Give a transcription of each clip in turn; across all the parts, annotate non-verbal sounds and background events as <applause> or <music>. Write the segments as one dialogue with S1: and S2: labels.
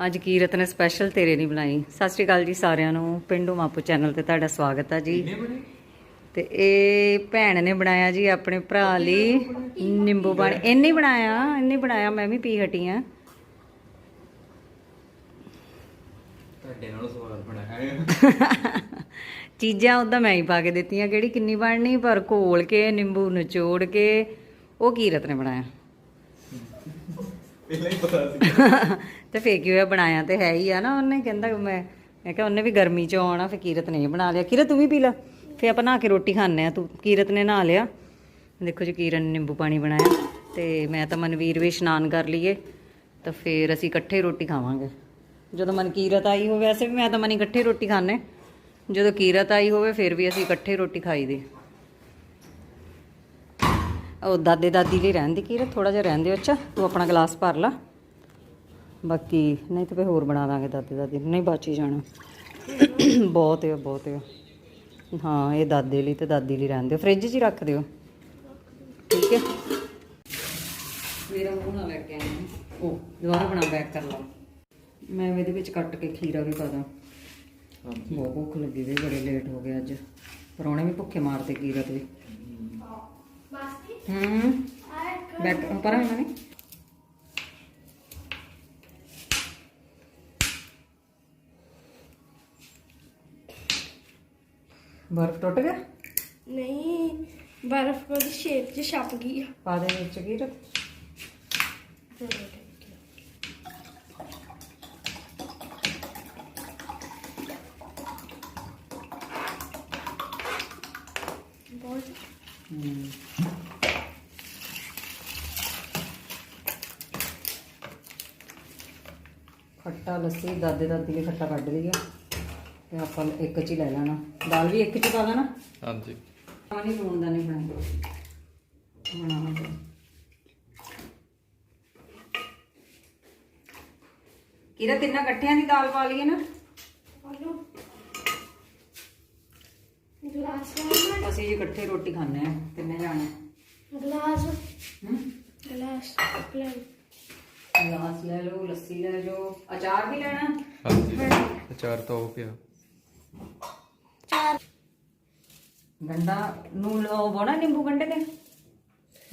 S1: ਅੱਜ ਕੀਰਤ ਨੇ ਸਪੈਸ਼ਲ ਤੇਰੇ ਲਈ ਬਣਾਈ। ਸਤਿ ਸ਼੍ਰੀ ਅਕਾਲ ਜੀ ਸਾਰਿਆਂ ਨੂੰ। ਪਿੰਡੂ ਮਾਪੂ ਚੈਨਲ ਤੇ ਤੁਹਾਡਾ ਸਵਾਗਤ ਹੈ ਜੀ। ਤੇ ਇਹ ਭੈਣ ਨੇ ਬਣਾਇਆ ਜੀ ਆਪਣੇ ਭਰਾ ਲਈ ਨਿੰਬੂ ਪਾਣੀ ਇਹਨੇ ਬਣਾਇਆ ਇਹਨੇ ਬਣਾਇਆ ਮੈਂ ਵੀ ਪੀ ਹਟੀ ਆ।
S2: ਤੁਹਾਡੇ ਨਾਲ ਸਵਾਲ ਬਣਾਇਆ <laughs>
S1: ਚੀਜ਼ਾਂ ਉਹਦਾ ਮੈਂ ਹੀ ਪਾ ਕੇ ਦਿੱਤੀਆਂ ਕਿਹੜੀ ਕਿੰਨੀ ਬਣਨੀ ਪਰ ਘੋਲ ਕੇ ਨਿੰਬੂ ਨਿਚੋੜ ਕੇ ਉਹ ਕੀਰਤ ਨੇ ਬਣਾਇਆ।
S2: ਪਹਿਲਾਂ ਹੀ ਪਤਾ ਸੀ। <laughs>
S1: ਤੇ ਫੇਰ ਕੀ ਹੋਇਆ ਬਣਾਇਆ ਤੇ ਹੈ ਹੀ ਆ ਨਾ ਉਹਨੇ ਕਹਿੰਦਾ ਮੈਂ ਮੈਂ ਕਿਹਾ ਉਹਨੇ ਵੀ ਗਰਮੀ ਚ ਆਉਣਾ ਫੇ ਕੀਰਤ ਨੇ ਬਣਾ ਲਿਆ। ਕੀਰਤ ਤੂੰ ਵੀ ਪੀ ਲੈ। ਫੇ ਆਪਾਂ ਨਹਾ ਕੇ ਰੋਟੀ ਖਾਣੇ ਆ ਤੂੰ ਕੀਰਤ ਨੇ ਨਹਾ ਲਿਆ। ਦੇਖੋ ਜੀ ਕੀਰਨ ਨੇ ਨਿੰਬੂ ਪਾਣੀ ਬਣਾਇਆ ਤੇ ਮੈਂ ਤਾਂ ਮਨਵੀਰ ਵੀ ਇਸ਼ਨਾਨ ਕਰ ਲਈਏ, ਤਾਂ ਫੇਰ ਅਸੀਂ ਇਕੱਠੇ ਰੋਟੀ ਖਾਵਾਂਗੇ। ਜਦੋਂ ਮਨ ਕੀਰਤ ਆਈ ਹੋਵੇ, ਵੈਸੇ ਵੀ ਮੈਂ ਤਾਂ ਮਨ ਇਕੱਠੇ ਰੋਟੀ ਖਾਣੇ ਜਦੋਂ ਕੀਰਤ ਆਈ ਹੋਵੇ, ਫਿਰ ਵੀ ਅਸੀਂ ਇਕੱਠੇ ਰੋਟੀ ਖਾਈਦੀ। ਉਹ ਦਾਦੇ ਦਾਦੀ ਲਈ ਰਹਿਣ ਦੀ ਕੀਰਤ ਥੋੜਾ ਜਿਹਾ ਰਹਿਣ ਰਹਿੰਦੇ ਅੱਛਾ। ਤੂੰ ਆਪਣਾ ਗਲਾਸ ਭਰ ਲਾ। ਬਾਕੀ ਨਹੀਂ ਤਾਂ ਫੇ ਹੋਰ ਬਣਾ ਦਾਂਗੇ ਦਾਦੇ ਦਾਦੀ ਨੂੰ। ਨਹੀਂ ਬਾਚੀ ਜਾਣਾ। ਬਹੁਤ ਹੈ ਬਹੁਤ ਹੈ। ਹਾਂ, ਇਹ ਦਾਦੇ ਲਈ ਤੇ ਦਾਦੀ ਲਈ ਰਹਿਣ ਦਿਓ। ਫ੍ਰਿਜ 'ਚ ਹੀ ਰੱਖ ਦਿਓ। ਠੀਕ ਹੈ। ਮੇਰਾ ਮੂੰਹ ਨਾ ਲੈ ਕੇ ਉਹ, ਦੁਬਾਰਾ ਬਣਾ ਬੈਕ ਕਰ ਲਾ। ਮੈਂ ਇਹਦੇ ਵਿੱਚ ਕੱਟ ਕੇ ਖੀਰਾ ਵੀ ਪਾ ਦਾਂ। ਬਹੁਤ ਭੁੱਖ ਲੱਗੀ ਵੀ, ਬੜੇ ਲੇਟ ਹੋ ਗਏ ਅੱਜ। ਪਰੌਣੇ ਵੀ ਭੁੱਖੇ ਮਾਰਦੇ ਕੀਰਤ ਵੀ ਹੂੰ। ਬੈਕ ਪਰਾਂ ਇਹਨਾਂ ਨੇ ਬਰਫ ਟੁੱਟ ਗਿਆ?
S3: ਨਹੀਂ ਬਰਫ਼ ਉਹਦੀ ਸ਼ੇਪ 'ਚ ਛਪ ਗਈ ਆ।
S1: ਪਾ ਦੇ ਵਿੱਚ ਕੀਰਤ
S3: ਬਹੁਤ
S1: ਹੂੰ ਲੱਸੀ ਦਾਦੇ ਦਾਦੀ ਲਈ ਖੱਟਾ ਕੱਢ ਲਿਆ ਤੇ ਆਪਾਂ ਇੱਕ ਚ ਹੀ ਲੈ ਲੈਣਾ। ਦਾਲ ਵੀ ਇੱਕ ਚ ਪਾ ਲੈਣਾ
S2: ਹਾਂਜੀ।
S1: ਪਾਣੀ ਲੂਣ ਦਾ ਨਹੀਂ ਬਣਾਇਆ ਬਣਾਵਾਂਗੇ ਕਿਰਾ ਤਿੰਨਾਂ ਇਕੱਠਿਆਂ ਦੀ ਦਾਲ ਪਾ ਲਈਏ ਨਾ?
S3: ਗਲਾਸ
S1: ਅਸੀਂ ਜੀ ਇਕੱਠੇ ਰੋਟੀ ਖਾਣੇ ਆ ਤਿੰਨੇ ਜਾਣੇ।
S3: ਗਲਾਸ।
S1: ਹੂੰ?
S3: ਗਲਾਸ ਲੈ
S1: ਗਲਾਸ ਲੈ ਲਓ ਲੱਸੀ ਲੈ ਜਾਓ ਅਚਾਰ ਵੀ ਲੈਣਾ?
S2: ਹਾਂਜੀ। ਅਚਾਰ ਤਾਂ ਉਹ ਪਿਆ।
S3: ਚਾਰ।
S1: ਗੰਡਾ ਨੂੰ ਲਓ ਬੋਣਾ ਨਿੰਬੂ ਗੰਡੇ ਦੇ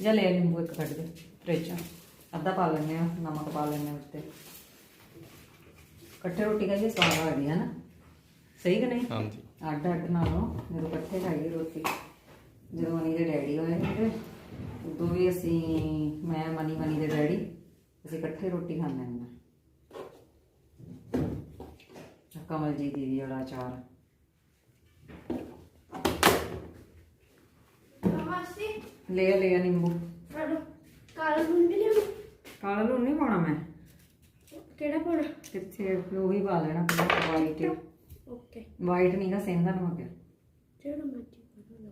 S1: ਜਾਂ ਲੈ ਨਿੰਬੂ ਇੱਕ ਕੱਢ ਦੇ ਫ੍ਰਿਜ ਚੋਂ। ਅੱਧਾ ਪਾ ਲੈਣੇ ਆ ਨਮਕ ਪਾ ਲੈਣੇ ਆ ਉੱਤੇ। ਇਕੱਠੇ ਰੋਟੀ ਖਾਈਏ ਸਵਾਦ ਲੱਗਦੀ ਹੈ ਨਾ ਸਹੀ ਕਿ ਨਹੀਂ?
S2: ਹਾਂਜੀ।
S1: ਅੱਡ ਅੱਡ ਨਾਲੋਂ ਜਦੋਂ ਇਕੱਠੇ ਖਾਈਏ ਰੋਟੀ। ਜਦੋਂ ਮਨੀ ਦੇ ਡੈਡੀ ਹੋਏ ਤੇ ਉਦੋਂ ਵੀ ਅਸੀਂ ਮੈਂ ਮਨੀ ਮਨੀ ਦੇ ਡੈਡੀ ਅਸੀਂ ਇਕੱਠੇ ਰੋਟੀ ਖਾਂਦੇ ਹੁੰਦੇ। ਕਮਲ ਜੀ ਦੀ ਜਿਹੜਾ ਅਚਾਰ।
S3: ਨਮਸਤੇ।
S1: ਲੈ ਆ, ਲੈ ਆ ਨਿੰਬੂ।
S3: ਕਾਲਾ ਲੂਣ ਵੀ ਲਿਆਉਣਾ
S1: ਕਾਲਾ ਲੂਣ ਨਹੀਂ ਪਾਉਣਾ ਮੈਂ।
S3: ਕਿਹੜਾ ਪਾਉਣਾ?
S1: ਕਿੱਥੇ? ਉਹੀ ਪਾ ਲੈਣਾ ਵਾਈਟ
S3: ਓਕੇ।
S1: ਵਾਈਟ ਨਹੀਂਗਾ ਸੇਂਦਾ ਨਮਕ ਹੈ
S3: ਜਿਹੜਾ ਮਰਜ਼ੀ ਪਾ ਲਓ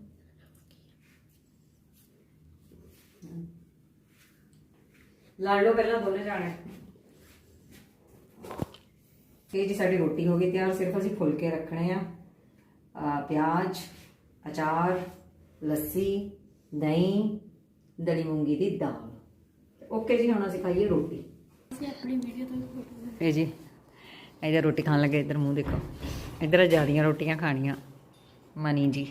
S1: ਲੜ ਲਓ ਪਹਿਲਾਂ ਦੋਨੇ ਜਾਣੇ। ਇਹ ਜੀ ਸਾਡੀ ਰੋਟੀ ਹੋ ਗਈ ਤਿਆਰ ਸਿਰਫ ਅਸੀਂ ਫੁਲਕੇ ਰੱਖਣੇ ਆ। ਆ ਪਿਆਜ਼ ਅਚਾਰ ਲੱਸੀ ਦਹੀਂ ਦਲੀ ਮੂੰਗੀ ਦੀ ਦਾਲ। ਓਕੇ ਜੀ ਹੁਣ ਅਸੀਂ ਖਾਈਏ ਰੋਟੀ।
S3: ਅਸੀਂ ਆਪਣੀ ਵੀਡੀਓ ਤੋਂ ਫੋਟੋ
S1: ਇਹ ਜੀ ਇਧਰ ਰੋਟੀ ਖਾਣ ਲੱਗੇ ਇਧਰ ਮੂੰਹ ਦੇਖੋ। ਇਧਰ ਜਿਆਦੀਆਂ ਰੋਟੀਆਂ ਖਾਣੀਆਂ। ਮਨੀ ਜੀ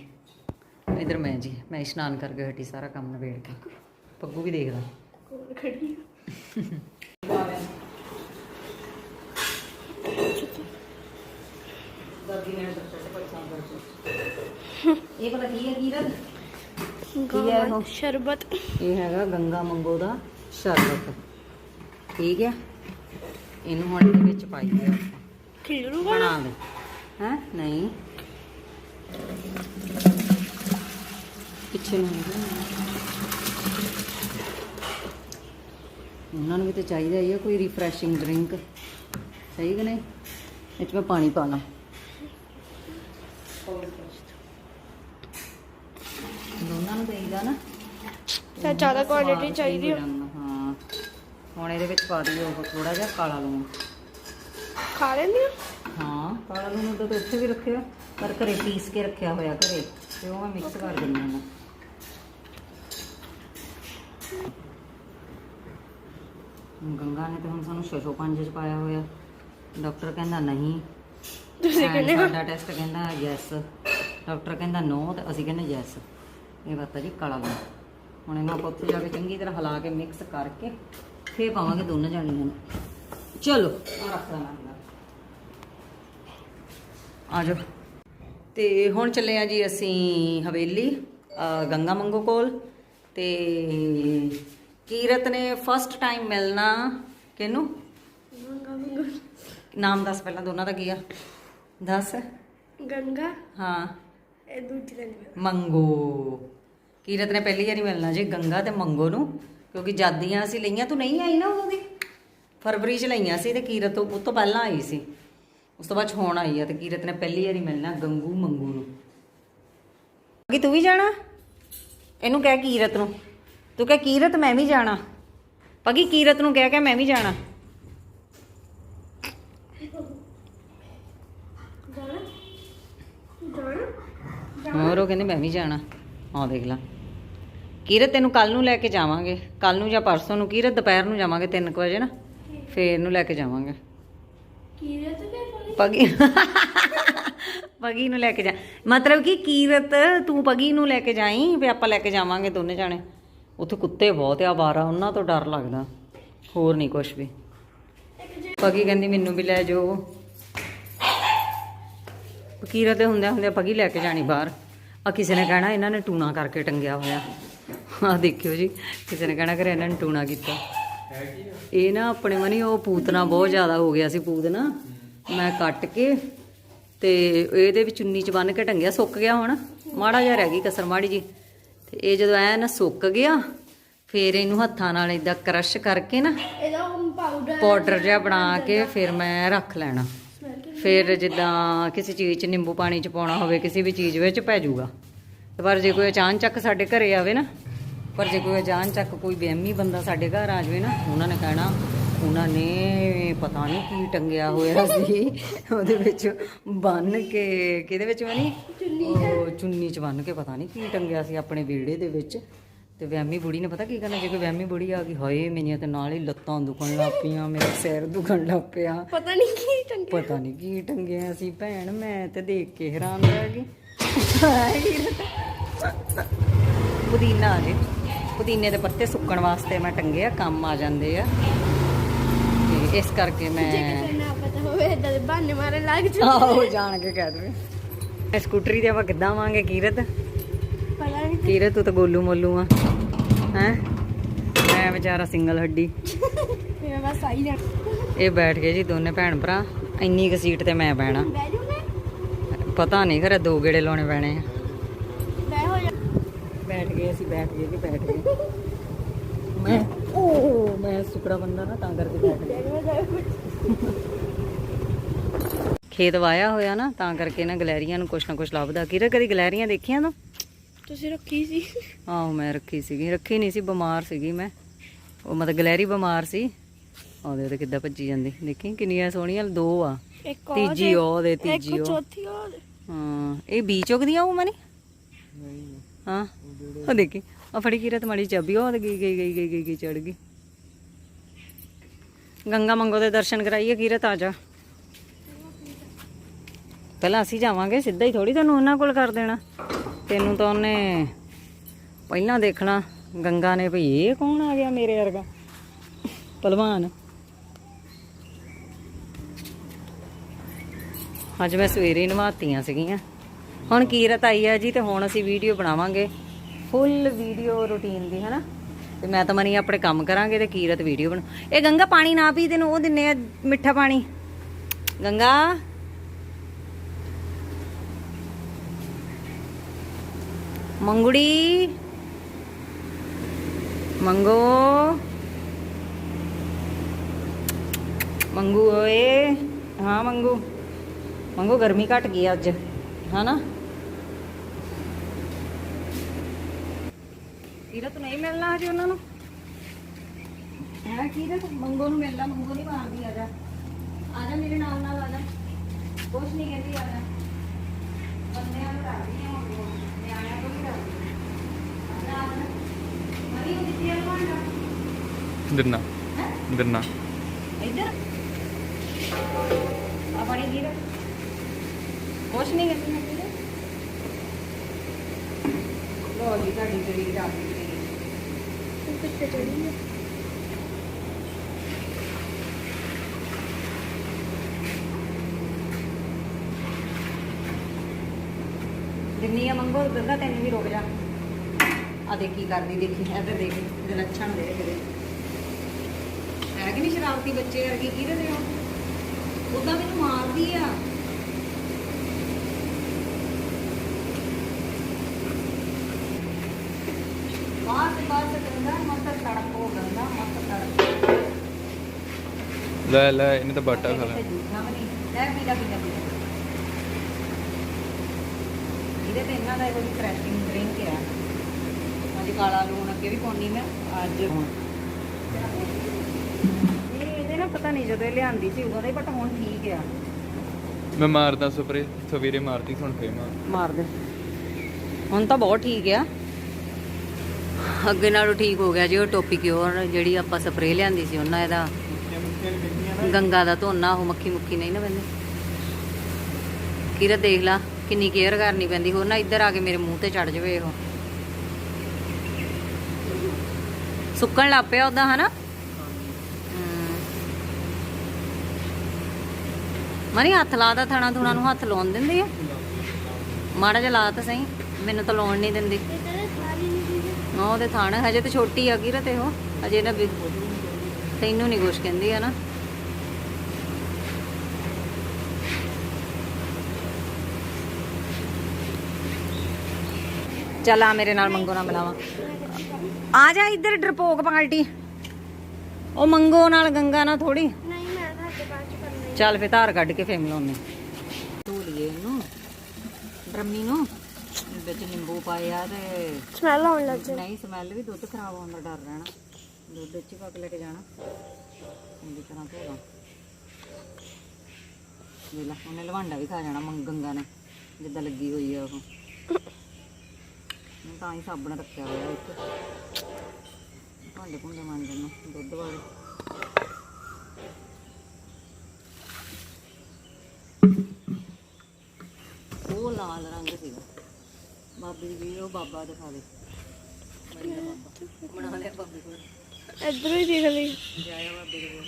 S1: ਇਧਰ ਮੈਂ ਜੀ ਮੈਂ ਇਸ਼ਨਾਨ ਕਰਕੇ ਹਟੀ ਸਾਰਾ ਕੰਮ ਨਿਬੇੜ ਕੇ। ਪੱਗੂ ਵੀ ਦੇਖਦਾ
S3: ਕੋਲ ਖੜੀ
S1: ਇਹ ਪਤਾ ਕੀ ਹੈ ਕੀਰਤ ਕੀ ਹੈ ਉਹ
S3: ਸ਼ਰਬਤ।
S1: ਇਹ ਹੈਗਾ ਗੰਗਾ ਮੰਗੋ ਦਾ ਸ਼ਰਬਤ। ਠੀਕ ਹੈ? ਇਹਨੂੰ ਹੁਣ ਇਹਦੇ ਵਿੱਚ ਪਾਈਏ ਆਪਾਂ।
S3: ਖਿਲਰੂ
S1: ਬਣਾ ਦੇ। ਹੈ? ਨਹੀਂ। ਪਿੱਛੇ ਨੂੰ ਹੋ ਗਿਆ। ਉਹਨਾਂ ਨੂੰ ਵੀ ਤਾਂ ਚਾਹੀਦਾ ਹੀ ਹੈ ਕੋਈ ਰਿਫਰੈਸ਼ਿੰਗ ਡਰਿੰਕ ਸਹੀ ਕਿ ਨਹੀਂ? ਇਹ 'ਚ ਮੈਂ ਪਾਣੀ ਪਾਣਾ ਦੋਨਾਂ ਨੂੰ ਦੇਈਦਾ ਨਾ।
S3: ਤਾਂ ਜ਼ਿਆਦਾ ਚਾਹੀਦੀ
S1: ਹੋ। ਹੁਣ ਇਹਦੇ ਵਿੱਚ ਪਾ ਦਿਓ ਉਹ ਥੋੜਾ ਜਿਹਾ ਕਾਲਾ ਲੂਣ।
S3: ਖਾ ਲੈਂਦੇ
S1: ਹਾਂ ਕਾਲਾ ਲੂਣ ਤਾਂ ਉੱਥੇ ਵੀ ਰੱਖਿਆ ਪਰ ਘਰੇ ਪੀਸ ਕੇ ਰੱਖਿਆ ਹੋਇਆ ਘਰੇ ਤੇ ਉਹ ਮੈਂ ਮਿਕਸ ਕਰ ਦਿੰਦੀ ਹਾਂ। ਗੰਗਾ ਨੇ ਤਾਂ ਹੁਣ ਸਾਨੂੰ 605 ਚ ਪਾਇਆ ਹੋਇਆ। ਡਾਕਟਰ ਕਹਿੰਦਾ ਨਹੀਂ।
S3: ਤੁਸੀਂ ਕਹਿੰਦੇ ਹੋ
S1: ਸਾਡਾ ਟੈਸਟ ਕਹਿੰਦਾ ਯੈਸ ਡਾਕਟਰ ਕਹਿੰਦਾ ਨੋ ਤੇ ਅਸੀਂ ਕਹਿੰਦੇ ਯੈਸ ਇਹ ਬਾਤ ਜੀ ਕਾਲਾ ਲੂਣ ਹੁਣ ਇਹਨੂੰ ਆਪਾਂ ਉੱਥੇ ਜਾ ਕੇ ਚੰਗੀ ਤਰ੍ਹਾਂ ਹਿਲਾ ਕੇ ਮਿਕਸ ਕਰਕੇ ਫੇਰ ਪਾਵਾਂਗੇ ਦੋਨੋਂ ਜਾਣੀਆਂ ਨੂੰ। ਚਲੋ ਆ ਰੱਖ ਲਾ ਮੈਂ ਆ ਜਾਓ। ਤੇ ਹੁਣ ਚੱਲੇ ਆ ਜੀ ਅਸੀਂ ਹਵੇਲੀ ਗੰਗਾ ਮੰਗੋ ਕੋਲ। ਤੇ ਕੀਰਤ ਨੇ ਫਸਟ ਟਾਈਮ ਮਿਲਣਾ
S3: ਗੰਗਾ
S1: ਨਾਮ ਦੱਸ ਪਹਿਲਾਂ ਦੋਨਾਂ ਦਾ ਕੀ ਆ? ਦੱਸ।
S3: ਗੰਗਾ?
S1: ਹਾਂ।
S3: ਇਹ ਦੂਜੀ ਦਿਨ
S1: ਮੰਗੋ। ਕੀਰਤ ਨੇ ਪਹਿਲੀ ਵਾਰੀ ਮਿਲਣਾ ਜੀ ਗੰਗਾ ਤੇ ਮੰਗੋ ਨੂੰ ਕਿਉਂਕਿ ਜਾਦੀਆਂ ਅਸੀਂ ਲਈਆਂ ਤੂੰ ਨਹੀਂ ਆਈ ਨਾ ਉਹਦੀ ਫਰਵਰੀ ਚ ਲਈਆਂ ਸੀ ਤੇ ਕੀਰਤ ਤੋਂ ਉਹ ਤੋਂ ਪਹਿਲਾਂ ਆਈ ਸੀ। ਉਸ ਤੋਂ ਬਾਅਦ 'ਚ ਹੁਣ ਆਈ ਆ ਤੇ ਕੀਰਤ ਨੇ ਪਹਿਲੀ ਵਾਰੀ ਮਿਲਣਾ ਗੰਗੂ ਮੰਗੂ ਨੂੰ। ਕਿ ਤੂੰ ਵੀ ਜਾਣਾ? ਇਹਨੂੰ ਕਹਿ ਕੀਰਤ ਨੂੰ। ਤੂੰ ਕਹਿ ਕੀਰਤ ਮੈਂ ਵੀ ਜਾਣਾ। ਪਗੀ ਕੀਰਤ ਨੂੰ ਕਹਿ ਕੇ ਮੈਂ ਵੀ ਜਾਣਾ। ਹੋਰ ਉਹ ਕਹਿੰਦੇ ਮੈਂ ਵੀ ਜਾਣਾ। ਆਹ ਦੇਖ ਲਾ। ਕੀਰਤ ਤੈਨੂੰ ਕੱਲ ਨੂੰ ਲੈ ਕੇ ਜਾਵਾਂਗੇ। ਕੱਲ ਨੂੰ ਜਾਂ ਪਰਸੋਂ ਨੂੰ ਕੀਰਤ ਦੁਪਹਿਰ ਨੂੰ ਜਾਵਾਂਗੇ 3 ਵਜੇ ਨਾ। ਫੇਰ ਨੂੰ ਲੈ ਕੇ ਜਾਵਾਂਗੇ।
S3: ਕੀਰਤ
S1: ਪਗੀ <laughs> ਪਗੀ ਨੂੰ ਲੈ ਕੇ ਜਾ। ਮਤਲਬ ਕਿ ਕੀਰਤ ਤੂੰ ਪਗੀ ਨੂੰ ਲੈ ਕੇ ਜਾਈ ਫੇ ਆਪਾਂ ਲੈ ਕੇ ਜਾਵਾਂਗੇ ਦੋਨੇ ਜਾਣੇ। ਉੱਥੇ ਕੁੱਤੇ ਬਹੁਤ ਆ, ਆਵਾਰਾ, ਉਹਨਾਂ ਤੋਂ ਡਰ ਲੱਗਦਾ। ਹੋਰ ਨਹੀਂ ਕੁਝ ਵੀ। ਪਗੀ ਕਹਿੰਦੀ, ਮੈਨੂੰ ਵੀ ਲੈ ਜਾਓ। ਕੀਰਤ ਦੇ ਹੁੰਦਿਆਂ ਹੁੰਦਿਆਂ ਪਗੀ ਲੈ ਕੇ ਜਾਣੀ ਬਾਹਰ। ਆ ਕਿਸੇ ਨੇ ਕਹਿਣਾ, ਇਹਨਾਂ ਨੇ ਟੂਣਾ ਕਰਕੇ ਟੰਗਿਆ ਹੋਇਆ। ਆ ਦੇਖਿਓ ਜੀ, ਕਿਸੇ ਨੇ ਕਹਿਣਾ ਕਿ ਇਹਨਾਂ ਨੇ ਟੂਣਾ ਕੀਤਾ। ਇਹ ਨਾ ਆਪਣੇ ਮਨੀ ਉਹ ਪੂਤਨਾ ਬਹੁਤ ਜ਼ਿਆਦਾ ਹੋ ਗਿਆ ਸੀ ਪੂਤਨਾ ਮੈਂ ਕੱਟ ਕੇ ਤੇ ਇਹਦੇ ਵਿੱਚ ਚੁੰਨੀ ਚ ਬੰਨ ਕੇ ਟੰਗਿਆ, ਸੁੱਕ ਗਿਆ ਹੁਣ। ਮਾੜਾ ਜਿਹਾ ਰਹਿ ਗਈ ਕਸਰ, ਮਾੜੀ ਜੀ ਤੇ ਇਹ ਜਦੋਂ ਐ ਨਾ ਸੁੱਕ ਗਿਆ ਫੇਰ ਇਹਨੂੰ ਹੱਥਾਂ ਨਾਲ ਇਦਾਂ ਕ੍ਰਸ਼ ਕਰਕੇ ਨਾ
S3: ਇਹਦਾ ਪਾਊਡਰ
S1: ਪਾਊਡਰ ਜਿਹਾ ਬਣਾ ਕੇ ਫਿਰ ਮੈਂ ਰੱਖ ਲੈਣਾ। ਫਿਰ ਜਿੱਦਾਂ ਕਿਸੇ ਚੀਜ਼ 'ਚ ਨਿੰਬੂ ਪਾਣੀ 'ਚ ਪਾਉਣਾ ਹੋਵੇ ਕਿਸੇ ਵੀ ਚੀਜ਼ ਵਿੱਚ ਪੈ ਜਾਊਗਾ। ਪਰ ਜੇ ਕੋਈ ਅਚਾਨਚੱਕ ਸਾਡੇ ਘਰੇ ਆਵੇ ਨਾ ਪਰ ਜੇ ਕੋਈ ਅਚਾਨਚੱਕ ਕੋਈ ਬੇਮੀ ਬੰਦਾ ਸਾਡੇ ਘਰ ਆ ਜਾਵੇ ਨਾ ਉਹਨਾਂ ਨੇ ਕਹਿਣਾ ਉਹਨਾਂ ਨੇ ਪਤਾ ਨਹੀਂ ਕੀ ਟੰਗਿਆ ਹੋਇਆ ਸੀ। ਉਹਦੇ ਵਿੱਚ ਬੰਨ ਕੇ ਕਿਹਦੇ ਵਿੱਚ ਬਣੀ? ਚੁੰਨੀ 'ਚ। ਬੰਨ ਕੇ ਪਤਾ ਨਹੀਂ ਕੀ ਟੰਗਿਆ ਸੀ ਆਪਣੇ ਵਿਹੜੇ ਦੇ ਵਿੱਚ। ਤੇ ਵਹਿਮੀ ਬੁੜੀ ਨੇ ਪਤਾ ਕੀ ਕਰਨਾ ਜੇ ਕੋਈ ਵਹਿਮੀ ਬੁੜੀ ਆ ਗਈ ਹਾਏ ਮੇਰੀਆਂ ਤੇ ਨਾਲ ਹੀ ਲੱਤਾਂ ਦੁਖਣ ਲੱਗ ਪਈਆਂ ਮੇਰਾ ਸਿਰ ਦੁਖਣ ਲੱਗ ਪਿਆ।
S3: ਪਤਾ ਨਹੀਂ ਕੀ ਟੰਗੇ
S1: ਪਤਾ ਨਹੀਂ ਕੀ ਟੰਗਿਆ ਸੀ। ਭੈਣ ਮੈਂ ਤੇ ਦੇਖ ਕੇ ਹੈਰਾਨ ਰਹਿ ਗਈ। ਪੁਦੀਨਾ ਜੀ ਪੁਦੀਨੇ ਦੇ ਪੱਤੇ ਸੁੱਕਣ ਵਾਸਤੇ ਮੈਂ ਟੰਗੇ ਆ ਕੰਮ ਆ ਜਾਂਦੇ ਆ। ਇਸ ਕਰਕੇ
S3: ਜੇ
S1: ਮੈਂ
S3: ਕਿਸੇ ਨਾ ਪਤਾ ਹੋਵੇ ਇਦਾਂ ਦੇ ਬਹਾਨੇ ਮਾਰਨ ਲੱਗ ਜਾ
S1: ਆਹੋ ਜਾਣ ਕੇ ਕਹਿ ਦਵੇ। ਸਕੂਟਰੀ ਤੇ ਆਪਾਂ ਕਿੱਦਾਂ ਆਵਾਂਗੇ ਕੀਰਤ?
S3: ਪਤਾ ਨਹੀਂ
S1: ਕੀਰਤ ਤੂੰ ਤਾਂ ਗੋਲੂ ਮੋਲੂ ਆ। ਹੈ? ਮੈਂ ਵਿਚਾਰਾ ਸਿੰਗਲ ਹੱਡੀ।
S3: ਮੈਂ ਬਸ ਆਈ ਜਾ
S1: ਇਹ ਬੈਠ ਗਏ ਜੀ ਦੋਨੇ ਭੈਣ ਭਰਾ। ਇੰਨੀ ਕੁ ਸੀਟ ਤੇ ਮੈਂ ਬਹਿਣਾ। ਪਤਾ ਨਹੀਂ ਖਰੇ ਦੋ ਗੇੜੇ ਲਾਉਣੇ ਪੈਣੇ ਆ।
S3: ਜਾ।
S1: ਬੈਠ ਗਏ ਅਸੀਂ ਬੈਠ ਗਏ ਜੀ ਬੈਠ ਗਏ। ਮੈਂ ਉਹ ਮੈਂ ਸੁਕੜਾ ਬੰਦਾ ਨਾ ਤਾਂ ਕਰਕੇ ਬੈਠ ਗਿਆ ਖੇਤ ਵਾਇਆ ਹੋਇਆ ਨਾ ਤਾਂ ਕਰਕੇ ਨਾ ਗਲੈਰੀਆਂ ਨੂੰ ਕੁਛ ਨਾ ਕੁਛ ਲੱਭਦਾ। ਕਿਰੇ ਕਦੀ ਗਲੈਰੀਆਂ ਦੇਖੀਆਂ ਤੂੰ
S3: ਤੁਸੀਂ ਰੱਖੀ ਸੀ।
S1: ਆਹੋ ਮੈਂ ਰੱਖੀ ਸੀਗੀ। ਰੱਖੀ ਨਹੀਂ ਸੀ ਬਿਮਾਰ ਸੀਗੀ ਮੈਂ। ਉਹ ਮਤਲਬ ਗਲੈਰੀ ਬਿਮਾਰ ਸੀ। ਉਹਦੇ ਤੇ ਕਿੱਦਾਂ ਭੱਜੀ ਜਾਂਦੀ? ਦੇਖੀ ਕਿੰਨੀਆਂ ਸੋਹਣੀਆਂ ਦੋ ਆ।
S3: ਇੱਕ ਉਹ
S1: ਤੀਜੀ ਉਹ ਦੇ ਤੀਜੀ
S3: ਇੱਕ
S1: ਉਹ।
S3: ਚੌਥੀ ਉਹ।
S1: ਹਾਂ ਇਹ ਬੀ ਚੁਗਦੀਆਂ ਉਹ ਮਨੀ? ਹਾਂ। ਉਹ ਦੇਖੀ। ਆ ਫੜੀ ਕੀਰਤ ਮਾੜੀ ਚਾਬੀ ਉਹ ਗਈ ਗਈ ਗਈ ਗਈ ਚੜ ਗਈ। ਗੰਗਾ ਮੰਗੋ ਦੇ ਦਰਸ਼ਨ ਕਰਾਈਏ, ਕੀਰਤ ਆ ਜਾ। ਪਹਿਲਾਂ ਅਸੀਂ ਜਾਵਾਂਗੇ, ਸਿੱਧਾ ਹੀ ਥੋੜੀ ਤੈਨੂੰ ਉਹਨਾਂ ਕੋਲ ਕਰ ਦੇਣਾ। ਤੈਨੂੰ ਤਾਂ ਉਹਨੇ ਪਹਿਲਾਂ ਦੇਖਣਾ, ਗੰਗਾ ਨੇ ਭਈ ਇਹ ਕੌਣ ਆ ਗਿਆ ਮੇਰੇ ਵਰਗਾ? ਪਹਿਲਵਾਨ ਅੱਜ ਮੈਂ ਸਵੇਰੇ ਹੀ ਨਵਾਤੀਆਂ ਸੀਗੀਆਂ। ਹੁਣ ਕੀਰਤ ਆਈ ਆ ਜੀ ਤੇ ਹੁਣ ਅਸੀਂ ਵੀਡੀਓ ਬਣਾਵਾਂਗੇ। ਫੁੱਲ ਵੀਡੀਓ ਰੁਟੀਨ ਦੀ, ਹੈਨਾ? ਤੇ ਮੈਂ ਤਾਂ ਮਨੀ ਆਪਣੇ ਕੰਮ ਕਰਾਂਗੇ ਤੇ ਕੀਰਤ ਵੀਡੀਓ ਬਣਾ ਇਹ ਗੰਗਾ ਪਾਣੀ ਨਾ ਪੀ, ਤੈਨੂੰ ਉਹ ਦਿੰਨੇ ਆ ਮਿੱਠਾ ਪਾਣੀ। ਗੰਗਾ। ਮੰਗੜੀ। ਮੰਗੋ। ਮੰਗੂ ਓਏ। ਹਾਂ, ਮੰਗੂ। ਮੰਗੂ, ਗਰਮੀ ਘਟ ਗਈ ਆ ਅੱਜ। ਹਨਾ? ਕੀਰਤ ਨਹੀਂ ਮਿਲਣਾ ਹਜੇ ਉਹਨਾਂ ਨੂੰ। ਹੈ ਕੀਰਤ? ਮੰਗੋ ਨੂੰ ਮਿਲਣਾ ਮੰਗੋ ਨਹੀਂ ਮਾਰਦੀ ਆ ਜਾ। ਆ ਜਾ ਮੇਰੇ ਨਾਲ ਨਾਲ ਆ ਜਾ। ਕੁਛ ਨਹੀਂ ਕਹਿੰਦੀ ਆ ਜਾ। ਬੰਦਿਆਂ ਨੂੰ ਡਰਦੀ ਆ ਮੰਗੋ ਨਿਆਣਿਆਂ ਤੋਂ ਨਹੀਂ ਡਰਦੀ ਆ। ਜਾ ਆ ਜਾ। ਮਰੀ ਉਹ ਕਿੱਥੇ ਆ ਭਾਂਡਾ?
S2: ਦਿਨਾ।
S1: ਹੈ?
S2: ਦਿਨਾ।
S1: ਇੱਧਰ। ਪਾਣੀ ਵੀਰ ਕੁਛ ਨਹੀਂ ਕਹਿੰਦੀ ਮੈਂ ਲੋ ਜੀ ਤੁਹਾਡੀ ਜਿਹੜੀ ਰਾਤ ਦੀ
S3: ਚੜੀ ਹੈ
S1: ਦਿੰਨੀ ਆ ਮੰਗੋ ਦੰਦਾ ਤੈਨੂੰ ਵੀ ਰੁਕ ਜਾ। ਆ ਦੇਖ ਕੀ ਕਰਦੀ, ਦੇਖੀ ਇੱਧਰ ਦੇਖ ਇਹਦੇ ਲੱਛਣ ਦੇ ਇਹਦੇ ਹੈ ਕਿ ਨਹੀਂ ਸ਼ਰਾਰਤੀ ਬੱਚੇ ਵਰਗੀ ਕਿਹਦੇ ਦੇ ਹੋ? ਉਦਾਂ ਮੈਨੂੰ ਮਾਰਦੀ ਆ।
S2: ਲੈ ਲੈ ਇਹਨੇ ਤਾਂ ਬਾਟਾ ਖਾ ਲਿਆ।
S1: ਨਹੀਂ ਲੈ ਪੀਲਾ ਇਹਦੇ ਤੇ ਇਹਨਾਂ ਦਾ ਕੋਈ ਕ੍ਰੈਸ਼ਿੰਗ ਡਰਿੰਕ ਆ। ਅੱਜ ਕਾਲਾ ਲੂਣ ਅੱਗੇ ਵੀ ਪਾਉਣੀ ਮੈਂ ਅੱਜ। ਇਹ ਇਹਦੇ ਨਾ ਪਤਾ ਨਹੀਂ ਜਦੋਂ ਇਹ ਲਿਆਂਦੀ ਸੀ ਉਦੋਂ ਦਾ ਹੀ ਬਟ ਹੁਣ ਠੀਕ ਆ।
S2: ਮੈਂ ਮਾਰਦਾ ਸਪਰੇ ਸਵੇਰੇ ਮਾਰਦੀ ਹੁਣ ਫੇਰ ਮਾਰ।
S1: ਮਾਰ ਦੇ। ਹੁਣ ਤਾਂ ਬਹੁਤ ਠੀਕ ਆ। ਅੱਗੇ ਨਾਲੋਂ ਠੀਕ ਹੋ ਗਿਆ ਜੀ, ਉਹ ਟੋਪੀ ਕਿਉਰ ਜਿਹੜੀ ਆਪਾਂ ਸਪਰੇਅ ਲਿਆਂਦੀ ਸੀ ਉਹਨਾਂ ਇਹਦਾ ਗੰਗਾ ਦਾ ਧੋਨਾ, ਉਹ ਮੱਖੀ ਮੁੱਖੀ ਨਹੀਂ ਨਾ ਬੰਦੇ ਕਿਰਾ ਦੇਖ ਲਾ, ਕਿੰਨੀ ਕੇਅਰ ਕਰਨੀ ਪੈਂਦੀ। ਹੋਰ ਨਾ ਇੱਧਰ ਆ ਕੇ ਮੇਰੇ ਮੂੰਹ ਤੇ ਚੜ ਜਾਵੇ ਉਹ। ਸੁੱਕਣ ਲੱਗ ਪਿਆ ਉਹਦਾ ਹਨਾ? ਹਮ। ਮਨੀ ਹੱਥ ਲਾਦਾ ਥਣਾ ਥੁਣਾ ਨੂੰ ਹੱਥ ਲਾਉਣ ਦਿੰਦੇ ਆ? ਮਾੜਾ ਜਿਹਾ ਲਾ ਤਾਂ ਸਹੀ, ਮੈਨੂੰ ਤਾਂ ਲਾਉਣ ਨਹੀਂ ਦਿੰਦੀ। ਨਾ ਉਹਦੇ ਥਾਣ ਹਜੇ ਤਾਂ ਛੋਟੀ ਆ ਗਈ ਤੇ ਉਹ ਅਜੇ ਨਾ ਤੈਨੂੰ ਨਹੀਂ ਕੁਛ ਕਹਿੰਦੀ ਆ ਨਾ। ਚੱਲ ਆ ਮੇਰੇ ਨਾਲ ਮੰਗੋ ਨਾ ਮਿਲਾਵਾ। ਆ ਜਾ ਇੱਧਰ ਡਰਪੋਕ ਪਾਲਟੀ। ਉਹ ਮੰਗੋ ਨਾਲ ਗੰਗਾ ਨਾਲ ਥੋੜੀ
S3: ਨਹੀਂ ਮੈਂ ਤਾਂ ਹੱਥ ਬਾਅਦ ਚ ਕਰਨਾ
S1: ਚੱਲ ਫੇ ਧਾਰ ਕੱਢ ਕੇ ਫੇਰ ਮਿਲਾਉਨੇ ਧੋ ਲਈਏ ਇਹਨੂੰ। ਡਰਮੀ ਨੂੰ। ਵਿੱਚ ਨਿੰਬੂ ਪਾਇਆ ਤੇ
S3: ਸਮੈਲ ਆਉਣ ਲੱਗ ਜਾ
S1: ਨਹੀਂ ਸਮੈਲ ਵੀ ਦੁੱਧ ਖਰਾਬ ਹੋਣ ਦਾ ਡਰ ਰਹਿਣਾ। ਦੁੱਧ ਵਿੱਚ ਹੀ ਪਾ ਕੇ ਲੈ ਕੇ ਜਾਣਾ। ਚੰਗੀ ਤਰ੍ਹਾਂ ਧੋਣਾ ਵੇਲਾ ਉਹਨੇ ਲਵਾਂਡਾ ਵੀ ਖਾ ਜਾਣਾ ਮੰਗ ਗੰਗਾ ਨੇ ਜਿੱਦਾਂ ਲੱਗੀ ਹੋਈ ਆ ਉਹ। ਮੈਂ ਤਾਂ ਹੀ ਸਾਬਣ ਰੱਖਿਆ ਹੋਇਆ ਇੱਥੇ। ਭਾਂਡੇ ਭੁੰਡੇ ਮਾਂਜਣ ਨੂੰ ਦੁੱਧ ਵਾਲੇ। ਬਾਬੇ ਦੀ ਵੀਡੀਓ ਬਾਬਾ ਦਿਖਾ ਦੇ। ਦਾ ਬਾਬਾ। ਬਣਾ ਲਿਆ ਬਾਬੇ ਕੋਲ।
S3: ਇੱਧਰ ਹੀ ਦੇਖ ਲਈ।
S1: ਜਾਇਆ ਬਾਬੇ ਕੋਲ।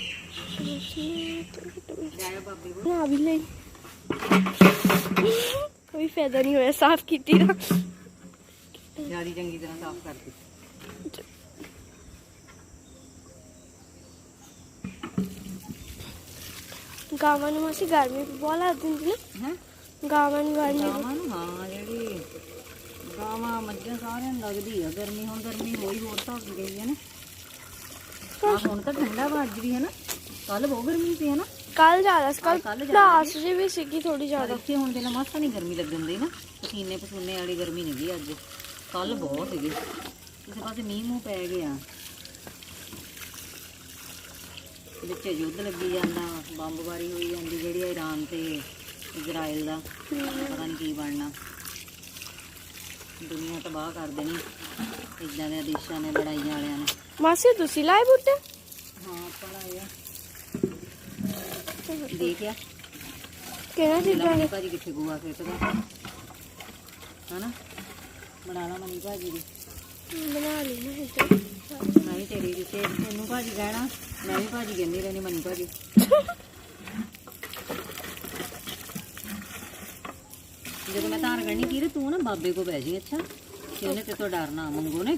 S1: ਜਾਇਆ ਬਾਬੇ ਕੋਲ।
S3: ਨਾ ਵੀ ਲਈ। ਕੋਈ ਫਾਇਦਾ ਨਹੀਂ ਹੋਇਆ ਸਾਫ਼ ਕੀਤੀ ਨਾ।
S1: ਜਿਆਦੀ ਚੰਗੀ ਤਰ੍ਹਾਂ ਸਾਫ਼ ਕਰਦੀ
S3: ਗਾਵਾਂ ਨੂੰ ਅਸੀਂ ਗਰਮੀ ਬਹੁਤ ਲੱਗ ਦਿੰਦੀ ਨਾ।
S1: ਹੈ?
S3: ਗਾਵਾਂ ਨੂੰ ਗਰਮੀ
S1: ਗਾਵਾਂ ਨੂੰ ਹਾਂ ਜਿਹੜੀ ਗਾਵਾਂ ਮੱਝਾਂ ਸਾਰਿਆਂ ਨੂੰ ਲੱਗਦੀ ਆ। ਗਰਮੀ ਹੁਣ ਗਰਮੀ ਹੋਈ ਹੋਰ ਤਾਂ ਗਈ ਹੈ ਨਾ। ਆ ਹੁਣ ਤਾਂ ਠੰਡਾ ਵਾ ਅੱਜ ਵੀ ਹੈ ਨਾ। ਕੱਲ ਬਹੁਤ ਗਰਮੀ ਸੀ ਹੈ ਨਾ?
S3: ਕੱਲ ਜ਼ਿਆਦਾ ਸੀ। ਕੱਲ
S1: ਕੱਲ੍ਹ ਜ਼ਿਆਦਾ
S3: ਜੀ ਵੀ ਸੀਗੀ ਥੋੜੀ ਜ਼ਿਆਦਾ।
S1: ਇੱਥੇ ਹੁਣ ਦੇ ਨਾ ਮਾਸਾ ਨਹੀਂ ਗਰਮੀ ਲੱਗਣ ਦੀ ਨਾ। ਪਸੀਨੇ ਪਸੂਨੇ ਵਾਲੀ ਗਰਮੀ ਨਹੀਂ ਗਈ ਅੱਜ। ਕੱਲ ਬਹੁਤ ਸੀਗੀ। ਕਿਸੇ ਪਾਸੇ ਮੀਂਹ ਮੂੰਹ ਪੈ ਗਿਆ। ਵਿੱਚ ਯੁੱਧ ਲੱਗੀ ਜਾਂਦਾ ਬੰਬਬਾਰੀ ਹੋਈ ਜਾਂਦੀ ਜਿਹੜੀ ਇਰਾਨ ਤੇ ਇਜ਼ਰਾਈਲ ਦਾ। ਪਤਾ ਨਹੀਂ ਕੀ ਬਣਨਾ। ਦੁਨੀਆ ਤਬਾਹ ਕਰ ਦੇਣੀ। ਇਦਾਂ ਦੇ ਦੇਸ਼ਾਂ ਨੇ ਲੜਾਈਆਂ ਵਾਲਿਆਂ ਨੇ।
S3: ਮਾਸੀ ਤੁਸੀਂ ਲਾਏ ਬੂਟੇ?
S1: ਹਾਂ ਆਪਾਂ ਲਾਇਆ ਦੇਖਿਆ
S3: ਕਿਹੜਾ ਚੀਜ਼ਾਂ
S1: ਮਨੀ ਭਾਜੀ ਕਿੱਥੇ ਗੋਆ ਖੇਤਦਾ ਹਨਾ? ਬਣਾ ਲਾ ਮਨੀ ਭਾਜੀ ਦੀ।
S3: ਬਣਾ ਲਈ ਨਾ ਇੱਧਰ
S1: ਮੈਂ ਵੀ ਤੇਰੀ ਦੀ ਤੇ ਭਾਜੀ ਕਹਿਣਾ। ਮੈਂ ਵੀ ਭਾਜੀ ਕਹਿੰਦੀ ਰਹਿਣੀ ਮਨੀ ਭਾਜੀ। <laughs> ਜਦੋਂ ਮੈਂ ਧਾਰ ਕਰਨੀ ਕੀ ਤੂੰ ਨਾ ਬਾਬੇ ਕੋ ਬਹਿ ਜੀ ਅੱਛਾ? ਕਿ ਉਹਨੇ ਤੇ ਤੋਂ ਡਰਨਾ ਮੰਗੋ ਨੇ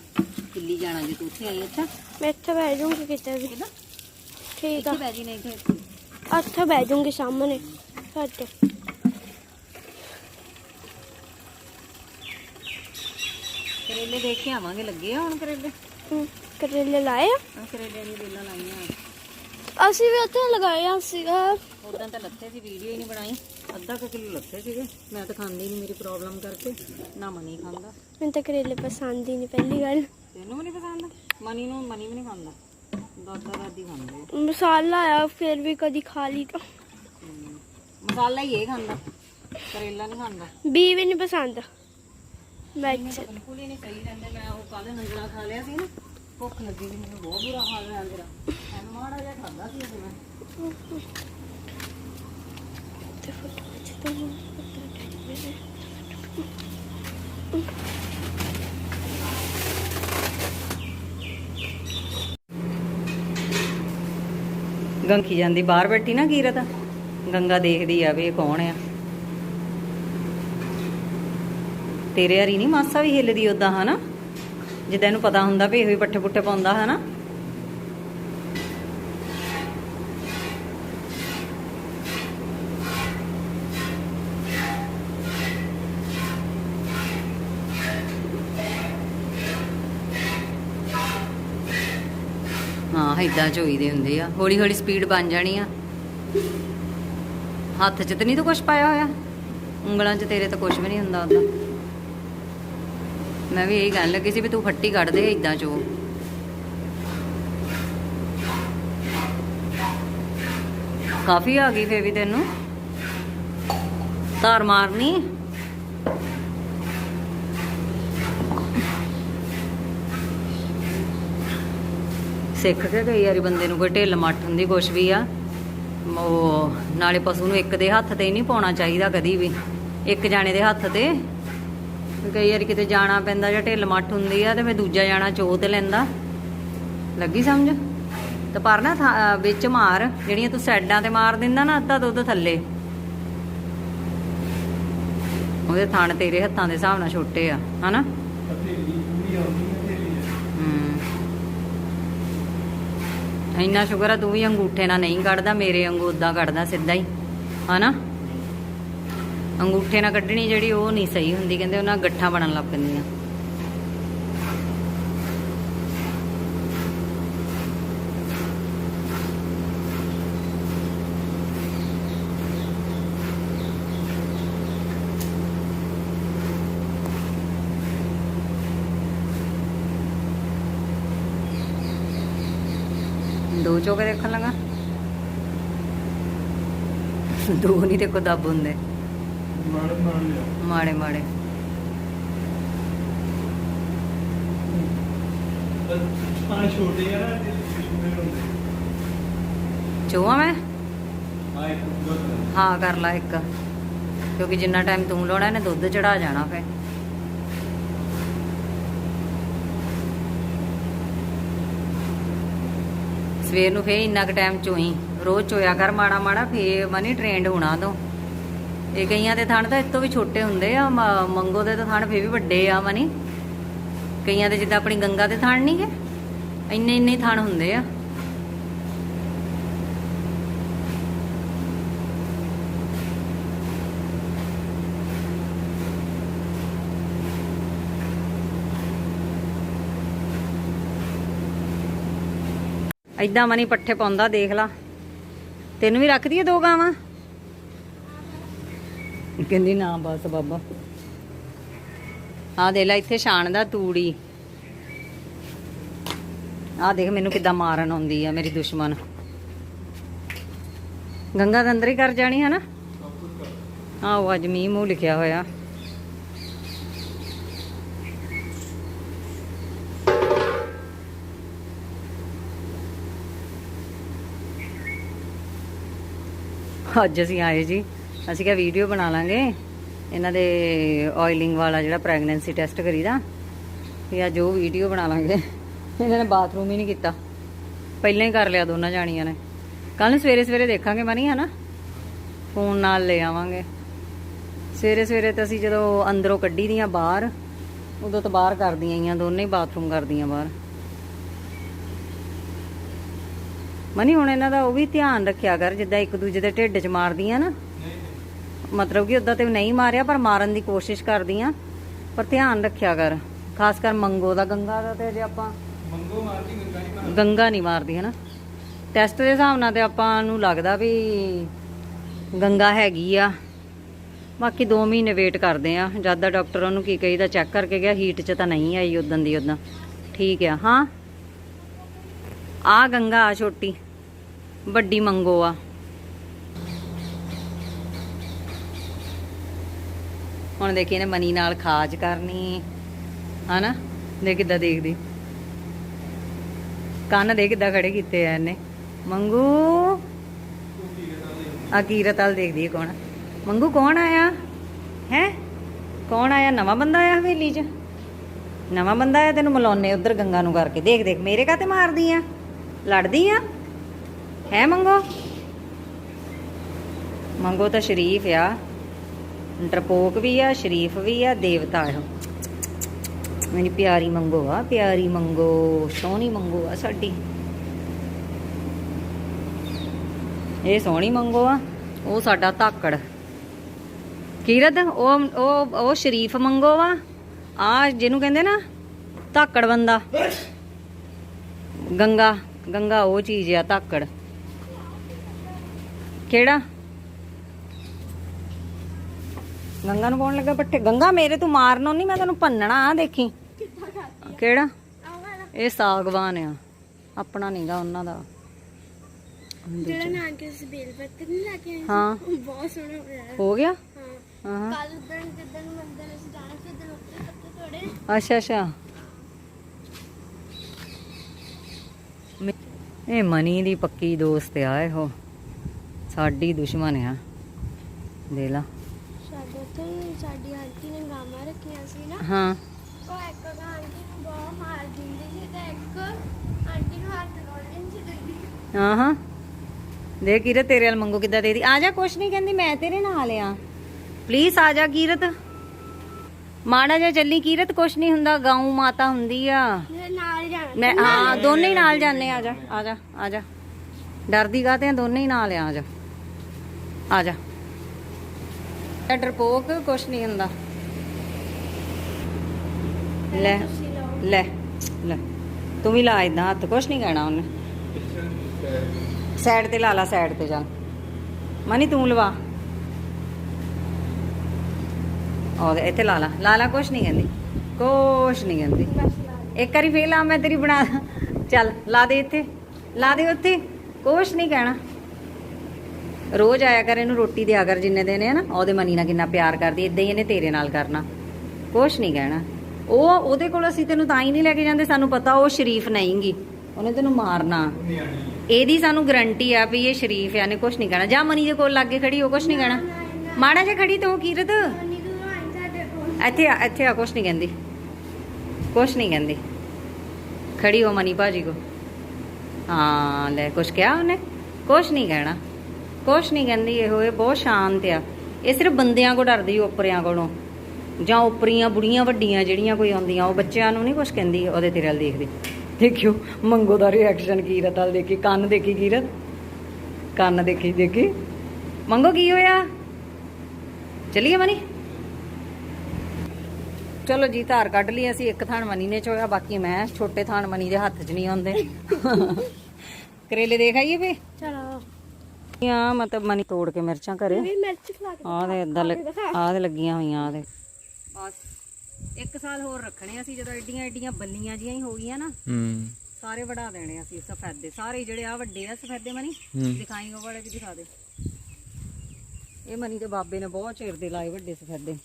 S1: ਦਿੱਲੀ ਜਾਣਾ ਜੇ ਤੂੰ ਉੱਥੇ ਆਈ ਅੱਛਾ?
S3: ਮੈਂ ਇੱਥੇ ਬਹਿ ਜਾਊਂਗੀ ਕਿਤੇ ਵੀ। ਠੀਕ ਆ।
S1: ਇੱਥੇ ਬਹਿ ਜੀ ਨਹੀਂ ਇੱਥੇ
S3: ਇੱਥੇ ਬਹਿ ਜਾਊਂਗੀ ਸਾਹਮਣੇ ਸਾਡੇ।
S1: ਕਰੇਲੇ ਦੇਖ ਕੇ ਆਵਾਂਗੇ ਲੱਗੇ ਆ ਹੁਣ ਕਰੇਲੇ?
S3: ਕਰੇਲੇ ਲਾਏ ਆ?
S1: ਕਰੇਲੇ ਦੀ ਬੇਲਾਂ ਲਾਈਆਂ।
S3: ਅਸੀਂ ਵੀ ਉੱਥੇ ਲਗਾਏ ਆ ਸੀਗਾ।
S1: ਉਦੋਂ ਤਾਂ ਲੱਥੇ ਸੀ ਵੀਡੀਓ ਹੀ ਨਹੀਂ ਬਣਾਈ। ਅੱਧਾ ਕੁ ਕਿਲੋ ਲੱਥੇ ਸੀਗੇ। ਮੈਂ ਤਾਂ ਖਾਂਦੀ ਨਹੀਂ ਮੇਰੀ ਪ੍ਰੋਬਲਮ ਕਰਕੇ। ਨਾ ਮਨੀ ਖਾਂਦਾ।
S3: ਮੈਨੂੰ ਤਾਂ ਕਰੇਲੇ ਪਸੰਦ ਹੀ ਨਹੀਂ ਪਹਿਲੀ ਗੱਲ।
S1: ਤੈਨੂੰ ਵੀ ਨਹੀਂ ਪਸੰਦ? ਮਨੀ ਨੂੰ ਮਨੀ ਵੀ ਨਹੀਂ ਖਾਂਦਾ। ਦਾਦਾ ਦਾਦੀ ਖਾਂਦੇ ਆ।
S3: ਮਸਾਲਾ ਆ ਫਿਰ ਵੀ ਕਦੀ ਖਾ ਲਈ ਤਾਂ।
S1: ਹਮ, ਮਸਾਲਾ ਹੀ ਇਹ ਖਾਂਦਾ। ਕਰੇਲਾ ਨਹੀਂ ਖਾਂਦਾ।
S3: ਬੀ ਵੀ ਨਹੀਂ ਪਸੰਦ। ਵਿੱਚ
S1: ਬਿਲਕੁਲ ਹੀ ਨਹੀਂ ਸਹੀ ਰਹਿੰਦੇ। ਮੈਂ ਉਹ ਕੱਲ ਨੰਗਲਾ ਖਾ ਲਿਆ ਸੀ ਨਾ। ਭੁੱਖ ਲੱਗੀ ਸੀ ਮੈਨੂੰ ਬਹੁਤ ਬੁਰਾ ਹਾਲ ਹੋਇਆ ਮੇਰਾ। ਐਨ ਮਾੜਾ ਜਿਹਾ ਖਾਦਾ ਸੀ ਅੱਜ ਮੈਂ।
S3: ਤੇ
S1: ਗੰਖੀ ਜਾਂਦੀ, ਬਾਹਰ ਬੈਠੀ ਨਾ ਕੀਰਤ। ਗੰਗਾ ਦੇਖਦੀ ਆ ਵੀ ਇਹ ਕੌਣ ਆ। ਤੇਰੇ ਹਰੀ ਨਹੀਂ ਮਾਸਾ ਵੀ ਹਿੱਲਦੀ ਉਦਾਂ ਹਨਾ? ਜਿੱਦਾਂ ਇਹਨੂੰ ਪਤਾ ਹੁੰਦਾ ਵੀ ਇਹੋ ਹੀ ਪੱਠੇ ਪੁੱਠੇ ਪਾਉਂਦਾ, ਹਨਾ? ਹਾਂ ਏਦਾਂ ਝੋਈਦੇ ਹੁੰਦੇ ਆ। ਹੌਲੀ ਹੌਲੀ ਸਪੀਡ ਬਣ ਜਾਣੀ ਆ। ਹੱਥ 'ਚ ਤੇ ਨਹੀਂ ਤੂੰ ਕੁਝ ਪਾਇਆ ਹੋਇਆ? ਉਂਗਲਾਂ 'ਚ ਤੇਰੇ ਤਾਂ ਕੁਝ ਵੀ ਨਹੀਂ ਹੁੰਦਾ ਉਦਾਂ ਮੈਂ ਵੀ ਇਹੀ ਕਹਿਣ ਲੱਗੀ ਸੀ ਵੀ ਤੂੰ ਫੱਟੀ ਕੱਢ ਦੇ ਏਦਾਂ ਚੋ। ਕਾਫੀ ਆ ਗਈ ਫੇ ਵੀ ਤੈਨੂੰ। ਧਾਰ ਮਾਰਨੀ? ਸਿੱਖ ਕੇ ਕਈ ਵਾਰੀ ਬੰਦੇ ਨੂੰ ਕੋਈ ਢਿੱਲ ਮੱਠ ਹੁੰਦੀ ਕੁਛ ਵੀ ਆ, ਉਹ ਨਾਲੇ ਪਸ਼ੂ ਨੂੰ ਇੱਕ ਦੇ ਹੱਥ ਤੇ ਨਹੀਂ ਪਾਉਣਾ ਚਾਹੀਦਾ ਕਦੀ ਵੀ। ਇੱਕ ਜਾਣੇ ਦੇ ਹੱਥ ਤੇ ਕਈ ਵਾਰੀ ਕਿਤੇ ਜਾਣਾ ਪੈਂਦਾ ਜਾਂ ਢਿੱਲ ਮੱਠ ਹੁੰਦੀ ਆ ਤੇ ਫਿਰ ਦੂਜਾ ਜਾਣਾ ਚੋ ਤੇ ਲੈਂਦਾ। ਲੱਗੀ ਸਮਝ? ਤੇ ਪਰ ਨਾ ਵਿੱਚ ਮਾਰ, ਜਿਹੜੀਆਂ ਤੂੰ ਸਾਈਡਾਂ ਤੇ ਮਾਰ ਦਿੰਦਾ ਨਾ ਅੱਧਾ ਦੁੱਧ ਥੱਲੇ, ਉਹਦੇ ਥਣ ਤੇਰੇ ਹੱਥਾਂ ਦੇ ਹਿਸਾਬ ਨਾਲ ਛੋਟੇ ਆ, ਹਨਾ? ਇੰਨਾ ਸ਼ੁਕਰ ਆ, ਤੂੰ ਵੀ ਅੰਗੂਠੇ ਨਾਲ ਨਹੀਂ ਕੱਢਦਾ, ਮੇਰੇ ਵਾਂਗੂ ਉਦਾਂ ਕੱਢਦਾ ਸਿੱਧਾ ਹੀ, ਹਨਾ? ਅੰਗੂਠੇ ਨਾਲ ਕੱਢਣੀ ਜਿਹੜੀ ਉਹ ਨਹੀਂ ਸਹੀ ਹੁੰਦੀ, ਕਹਿੰਦੇ ਉਹਨਾਂ ਗੱਠਾਂ ਬਣਨ ਲੱਗ ਪੈਂਦੀਆਂ। ਦੋ ਚੋਕੇ ਦੇਖਣ ਲਗਾ। ਦੋ ਨਹੀਂ ਕੋ ਦੱਬ ਹੁੰਦੇ। ਮਾੜੇ ਮਾੜੇ
S4: ਛੋਟੇ ਆ ਨਾ
S1: ਚੋਆ ਮੈਂ? ਹਾਂ ਕਰ ਲਾ ਇੱਕ। ਕਿਉਂਕਿ ਜਿੰਨਾ ਟਾਈਮ ਤੂੰ ਲਾਉਣਾ ਇਹਨੇ ਦੁੱਧ ਚੜਾ ਜਾਣਾ ਫੇ ਸਵੇਰ ਨੂੰ ਫੇ ਇੰਨਾ ਕੁ ਟਾਈਮ ਚੋਈ ਰੋਜ਼ ਚੋਇਆ ਕਰ ਮਾੜਾ ਮਾੜਾ, ਫੇਰ ਮਨੀ ਟ੍ਰੇਨਡ ਹੋਣਾ ਤੂੰ। ਇਹ ਕਈਆਂ ਦੇ ਥਣ ਤਾਂ ਇਸ ਤੋਂ ਵੀ ਛੋਟੇ ਹੁੰਦੇ ਆ ਮੰਗੋ ਦੇ ਤਾਂ ਥਣ ਫੇ ਵੀ ਵੱਡੇ ਆ ਮਨੀ। ਕਈਆਂ ਦੇ ਜਿੱਦਾਂ ਆਪਣੀ ਗੰਗਾ ਦੇ ਥਣ ਨਹੀਂਗੇ ਇੰਨੇ ਇੰਨੇ ਹੀ ਥਣ ਹੁੰਦੇ ਆ। ਐਦਾਂ ਮਨੀ ਪੱਠੇ ਪਾਉਂਦਾ ਦੇਖ ਲਾ। ਤੈਨੂੰ ਵੀ ਰੱਖ ਦਈਏ ਦੋ ਗਾਵਾਂ? ਕਹਿੰਦੀ ਨਾ ਬਸ ਬਾਬਾ। ਆ ਦੇ ਲੈ ਇੱਥੇ ਸ਼ਾਨ ਦਾ ਤੂੜੀ। ਆ ਦੇਖ ਮੈਨੂੰ ਕਿੱਦਾਂ ਮਾਰਨ ਆਉਂਦੀ ਆ ਮੇਰੀ ਦੁਸ਼ਮਣ। ਗੰਗਾ ਦੇ ਅੰਦਰ ਹੀ ਕਰ ਜਾਣੀ ਹੈ ਨਾ? ਆਹੋ ਅੱਜ ਮੀਂਹ ਮੂੰਹ ਲਿਖਿਆ ਹੋਇਆ। ਅੱਜ ਅਸੀਂ ਆਏ ਜੀ। ਅਸੀਂ ਕਿਹਾ ਵੀਡੀਓ ਬਣਾ ਲਾਂਗੇ। ਇਹਨਾਂ ਦੇ ਆਇਲਿੰਗ ਵਾਲਾ ਜਿਹੜਾ ਪ੍ਰੈਗਨੈਂਸੀ ਟੈਸਟ ਕਰੀਦਾ ਤੇ ਅੱਜ ਉਹ ਵੀਡੀਓ ਬਣਾ ਲਾਂਗੇ। ਇਹਨਾਂ ਨੇ ਬਾਥਰੂਮ ਹੀ ਨਹੀਂ ਕੀਤਾ। ਪਹਿਲਾਂ ਹੀ ਕਰ ਲਿਆ ਦੋਨਾਂ ਜਾਣੀਆਂ ਨੇ। ਕੱਲ ਨੂੰ ਸਵੇਰੇ ਸਵੇਰੇ ਦੇਖਾਂਗੇ ਮਨੀ, ਹਨਾ? ਫੋਨ ਨਾਲ ਲੈ ਆਵਾਂਗੇ। ਸਵੇਰੇ ਸਵੇਰੇ ਤਾਂ ਅਸੀਂ ਜਦੋਂ ਅੰਦਰੋਂ ਕੱਢੀ ਦੀਆਂ ਬਾਹਰ, ਉਦੋਂ ਤਾਂ ਬਾਹਰ ਕਰਦੀਆਂ ਆਈਆਂ ਦੋਨੇ ਹੀ ਬਾਥਰੂਮ ਕਰਦੀਆਂ ਬਾਹਰ। ਮਨੀ ਹੁਣ ਇਹਨਾਂ ਦਾ ਉਹ ਵੀ ਧਿਆਨ ਰੱਖਿਆ ਕਰ ਜਿੱਦਾਂ ਇੱਕ ਦੂਜੇ ਦੇ ਢਿੱਡ 'ਚ ਮਾਰਦੀਆਂ ਨਾ। ਮਤਲਬ ਕਿ ਉਦਾਂ ਤੇ ਨਹੀਂ ਮਾਰਿਆ ਪਰ ਮਾਰਨ ਦੀ ਕੋਸ਼ਿਸ਼ ਕਰਦੀਆਂ। ਪਰ ਧਿਆਨ ਰੱਖਿਆ ਕਰ ਖਾਸ ਕਰ ਮੰਗੋ ਦਾ। ਗੰਗਾ ਦਾ ਤੇ ਜੇ ਆਪਾਂ
S2: ਮੰਗੋ ਮਾਰਦੀ ਗੰਗਾ ਨਹੀਂ ਮਾਰਦੀ।
S1: ਗੰਗਾ ਨਹੀਂ ਮਾਰਦੀ ਹਨਾ? ਟੈਸਟ ਦੇ ਹਿਸਾਬ ਨਾਲ ਤੇ ਆਪਾਂ ਨੂੰ ਲੱਗਦਾ ਵੀ ਗੰਗਾ ਹੈਗੀ ਆ। ਬਾਕੀ 2 ਮਹੀਨੇ ਵੇਟ ਕਰਦੇ ਆ। ਜਦ ਦਾ ਡਾਕਟਰ ਉਹਨੂੰ ਕੀ ਕਹੀਦਾ ਚੈੱਕ ਕਰਕੇ ਗਿਆ ਹੀਟ 'ਚ ਤਾਂ ਨਹੀਂ ਆਈ ਉਦੋਂ ਦੀ ਉਦਾਂ ਠੀਕ ਆ ਹਾਂ? ਆ ਗੰਗਾ ਆ ਛੋਟੀ। ਵੱਡੀ ਮੰਗੋ ਆ। ਹੁਣ ਦੇਖੀ ਇਹਨੇ ਮਨੀ ਨਾਲ ਖਾਜ ਕਰਨੀ। ਹਨਾ? ਦੇ ਕਿੱਦਾਂ ਦੇਖਦੀ। ਕੰਨ ਦੇ ਕਿੱਦਾਂ ਖੜੇ ਕੀਤੇ ਆ ਇਹਨੇ। ਮੰਗੂ? ਆ ਕੀਰਤ ਵੱਲ ਦੇਖਦੀ ਕੌਣ? ਮੰਗੂ, ਕੌਣ ਆਇਆ? ਹੈ? ਕੌਣ ਆਇਆ? ਨਵਾਂ ਬੰਦਾ ਆਇਆ ਹਵੇਲੀ 'ਚ? ਨਵਾਂ ਬੰਦਾ ਆਇਆ ਤੈਨੂੰ ਮਲਾਉਨੇ ਉਧਰ ਗੰਗਾ ਨੂੰ ਕਰਕੇ। ਦੇਖ ਦੇਖ, ਮੇਰੇ ਕਾਤੇ ਮਾਰਦੀ ਆ? ਲੜਦੀ ਆ? ਹੈ ਮੰਗੋ? ਮੰਗੋ ਤਾਂ ਸ਼ਰੀਫ ਆ। ਡਰਪੋਕ ਵੀ ਆ, ਸ਼ਰੀਫ ਵੀ ਆ, ਦੇਵਤਾ ਆ ਮੇਰੀ ਪਿਆਰੀ ਮੰਗੋ ਆ, ਪਿਆਰੀ ਮੰਗੋ, ਸੋਹਣੀ ਮੰਗੋ ਆ ਸਾਡੀ। ਇਹ ਸੋਹਣੀ ਮੰਗੋ ਆ, ਉਹ ਸਾਡਾ ਧਾਕੜ। ਕੀਰਤ, ਉਹ ਉਹ ਉਹ ਸ਼ਰੀਫ ਮੰਗੋ ਵਾ ਆ ਜਿਹਨੂੰ ਕਹਿੰਦੇ ਨਾ, ਧਾਕੜ ਬੰਦਾ। ਗੰਗਾ ਗੰਗਾ ਉਹ ਚੀਜ਼ ਆ, ਧਾਕੜ। ਕਿਹੜਾ? ਗੰਗਾ ਨੂੰ ਕੌਣ ਲੱਗਾ ਪੱਠੇ? ਗੰਗਾ ਮੇਰੇ ਤੂੰ ਮਾਰਨੋਂ ਨਹੀਂ ਮੈਂ ਤੈਨੂੰ ਭੰਨਣਾ ਆ ਦੇਖੀ। ਕਿਹੜਾ? ਇਹ ਸਾਗਵਾਨ ਆ। ਆਪਣਾ ਨਹੀਂਗਾ ਉਹਨਾਂ ਦਾ।
S3: ਜਿਹੜਾ ਨਾਨਕੇ ਸੀ ਬੇਲ ਪੱਤਰ ਨਹੀਂ ਲੈ ਕੇ ਆਏ
S1: ਹਾਂ।
S3: ਬਹੁਤ ਸੋਹਣਾ
S1: ਹੋ ਗਿਆ?
S3: ਹਾਂ। ਕੱਲ ਉਦੋਂ ਜਦੋਂ ਮੰਦਰ ਅਸੀਂ ਜਾਣਾ ਸੀ ਉਦੋਂ ਪੱਤੇ ਤੋੜੇ।
S1: ਅੱਛਾ ਅੱਛਾ। ਇਹ ਮਨੀ ਦੀ ਪੱਕੀ ਦੋਸਤ ਆ ਇਹੋ। ਸਾਡੀ ਦੁਸ਼ਮਣ ਆ। ਦੇ ਲਾ।
S3: ਸਾਡੇ ਉੱਥੇ ਸਾਡੀ ਆਂਟੀ ਨੇ ਗਾਵਾਂ ਰੱਖੀਆਂ ਸੀ ਨਾ।
S1: ਹਾਂ।
S3: ਉਹ ਇੱਕ ਆਂਟੀ ਨੂੰ ਬਹੁਤ ਮਾਰ ਦਿੰਦੀ ਸੀ ਤੇ ਇੱਕ ਆਂਟੀ ਨੂੰ ਹੱਥ ਲਾਉਣ ਸੀ ਦਿੰਦੀ।
S1: ਹਾਂ ਹਾਂ ਦੇ ਕੀਰਤ ਤੇਰੇ ਨਾਲ ਮੰਗੋ ਕਿੱਦਾਂ ਦੇਦੀ ਆ ਜਾ ਕੁਛ ਨਹੀਂ ਕਹਿੰਦੀ ਮੈਂ ਤੇਰੇ ਨਾਲ ਆ। ਪਲੀਜ਼ ਆ ਜਾ ਕੀਰਤ। ਮਾੜਾ ਜਿਹਾ ਚੱਲੀ ਕੀਰਤ ਕੁਛ ਨਹੀਂ ਹੁੰਦਾ ਗਾਉ ਮਾਤਾ ਹੁੰਦੀ ਆ।
S3: ਨਾਲ ਜਾਣਾ।
S1: ਮੈਂ ਹਾਂ ਦੋਨੇ ਹੀ ਨਾਲ ਜਾਂਦੇ ਆ ਜਾ ਆ ਜਾ ਆ ਜਾ। ਡਰਦੀ ਕਾਤੇ ਆ? ਦੋਨੇ ਹੀ ਨਾਲ ਆ ਜਾ। ਆ ਜਾ। ਇਹ ਡਰਪੋਕ ਕੁਛ ਨਹੀਂ ਹੁੰਦਾ। ਲੈ ਲੈ ਲੈ। ਤੂੰ ਵੀ ਲਾ ਇਦਾਂ ਹੱਥ, ਕੁਛ ਨਹੀਂ ਕਹਿਣਾ ਉਹਨੇ। ਸਾਈਡ ਤੇ ਲਾ ਲਾ ਸਾਈਡ ਤੇ ਚੱਲ। ਮਨੀ, ਤੂੰ ਲਵਾ। ਉਹ ਇੱਥੇ ਲਾ ਲਾ। ਲਾ ਲਾ, ਕੁਛ ਨਹੀਂ ਕਹਿੰਦੀ। ਕੁਛ ਨਹੀਂ ਕਹਿੰਦੀ। ਇੱਕ ਵਾਰੀ ਫੇਰ ਲਾ, ਮੈਂ ਤੇਰੀ ਬਣਾ ਦਾਂ। ਚੱਲ, ਲਾ ਦੇ ਇੱਥੇ। ਲਾ ਦੇ ਉੱਥੇ। ਕੁਛ ਨਹੀਂ ਕਹਿਣਾ। ਰੋਜ਼ ਆਇਆ ਕਰ, ਇਹਨੂੰ ਰੋਟੀ ਦਿਆ ਕਰ ਜਿੰਨੇ ਦਿਨ ਹੈ ਨਾ ਉਹਦੇ ਮਨੀ ਨਾਲ ਕਿੰਨਾ ਪਿਆਰ ਕਰਦੀ ਇਦਾਂ ਹੀ ਇਹਨੇ ਤੇਰੇ ਨਾਲ ਕਰਨਾ। ਕੁਛ ਨਹੀਂ ਕਹਿਣਾ। ਉਹ, ਉਹਦੇ ਕੋਲ ਅਸੀਂ ਤੈਨੂੰ ਤਾਂ ਹੀ ਨਹੀਂ ਲੈ ਕੇ ਜਾਂਦੇ, ਸਾਨੂੰ ਪਤਾ ਉਹ ਸ਼ਰੀਫ ਨਹੀਂਗੀ। ਉਹਨੇ ਤੈਨੂੰ ਮਾਰਨਾ। ਇਹਦੀ ਸਾਨੂੰ ਗਰੰਟੀ ਆ ਵੀ ਇਹ ਸ਼ਰੀਫ ਆ ਨੇ ਕੁਛ ਨਹੀਂ ਕਹਿਣਾ। ਜਾਂ ਮਨੀ ਦੇ ਕੋਲ ਲੱਗੇ ਖੜੀ, ਉਹ ਕੁਛ ਨਹੀਂ ਕਹਿਣਾ। ਮਾੜਾ ਜਿਹਾ ਖੜੀ ਤੂੰ, ਕੀਰਤ। ਇੱਥੇ ਆ ਇੱਥੇ ਆ, ਕੁਛ ਨਹੀਂ ਕਹਿੰਦੀ। ਕੁਛ ਨਹੀਂ ਕਹਿੰਦੀ। ਖੜੀ ਹੋ ਮਨੀ ਭਾਜੀ ਕੋ ਹਾਂ, ਲੈ, ਕੁਛ ਕਿਹਾ ਉਹਨੇ? ਕੁਛ ਨਹੀਂ ਕਹਿਣਾ। ਕੁਛ ਨਹੀਂ ਕਹਿੰਦੀ ਇਹੋ ਇਹ ਬਹੁਤ ਸ਼ਾਂਤ ਆ। ਇਹ ਸਿਰਫ ਬੰਦਿਆਂ ਕੋ ਡਰਦੀ ਉਪਰਿਆਂ ਕੋਲੋਂ। ਜਾਂ ਉਪਰੀਆਂ ਬੁੜੀਆਂ ਵੱਡੀਆਂ ਜਿਹੜੀਆਂ ਕੋਈ ਆਉਂਦੀਆਂ ਉਹ ਬੱਚਿਆਂ ਨੂੰ ਨਹੀਂ ਕੁਛ ਕਹਿੰਦੀ ਉਹਦੇ ਤੇਰੇ ਵੱਲ ਦੇਖਦੀ। ਦੇਖਿਓ ਮੰਗੋ ਦਾ ਰਿਐਕਸ਼ਨ ਕੀਰਤ ਵੱਲ ਦੇਖੀ ਕੰਨ ਦੇਖੀ ਕੀਰਤ? ਕੰਨ ਦੇਖੀ ਦੇਖੀ। ਮੰਗੋ ਕੀ ਹੋਇਆ? ਚਲੀਏ ਮਨੀ? ਚਲੋ ਜੀ ਧਾਰ ਕੱਢ ਲਈ ਅਸੀਂ ਇੱਕ ਥਾਣ ਮਨੀ ਨੇ ਚੋਇਆ ਬਾਕੀ ਮੈਂ ਛੋਟੇ ਥਾਣ ਮਨੀ ਦੇ ਹੱਥ 'ਚ ਨਹੀਂ ਆਉਂਦੇ। <laughs> ਕਰੇਲੇ ਦੇਖ ਆਈਏ ਵੀ?
S3: ਚਲੋ।
S1: ਆ ਮਤਲਬ ਮਨੀ ਤੋੜ ਕੇ ਮਿਰਚਾਂ ਘਰੇ।
S3: ਮਿਰਚ ਖਲਾ ਕੇ
S1: ਆਹ ਦੇ ਇਦਾਂ ਆਹ ਦੇ ਲੱਗੀਆਂ ਹੋਈਆਂ ਆਹ ਦੇ ਬਸ ਇੱਕ ਸਾਲ ਹੋਰ ਰੱਖਣੇ ਅਸੀਂ ਜਦੋਂ ਐਡੀਆਂ ਐਡੀਆਂ ਬੱਲੀਆਂ ਜੀਆਂ ਹੀ ਹੋ ਗਈਆਂ ਨਾ
S2: ਹੂੰ।
S1: ਸਾਰੇ ਵੜਾ ਦੇਣੇ ਅਸੀਂ ਸਫੈਦੇ। ਸਾਰੇ ਜਿਹੜੇ ਆ ਵੱਡੇ ਆ ਸਫੈਦੇ ਮਨੀ। ਦਿਖਾਈ ਉਹ ਵਾਲੇ ਵੀ ਦਿਖਾ ਦੇ। ਇਹ ਮਨੀ ਦੇ ਬਾਬੇ ਨੇ ਬਹੁਤ ਚਿਰ ਦੇ ਲਾਏ ਵੱਡੇ ਸਫੈਦੇ।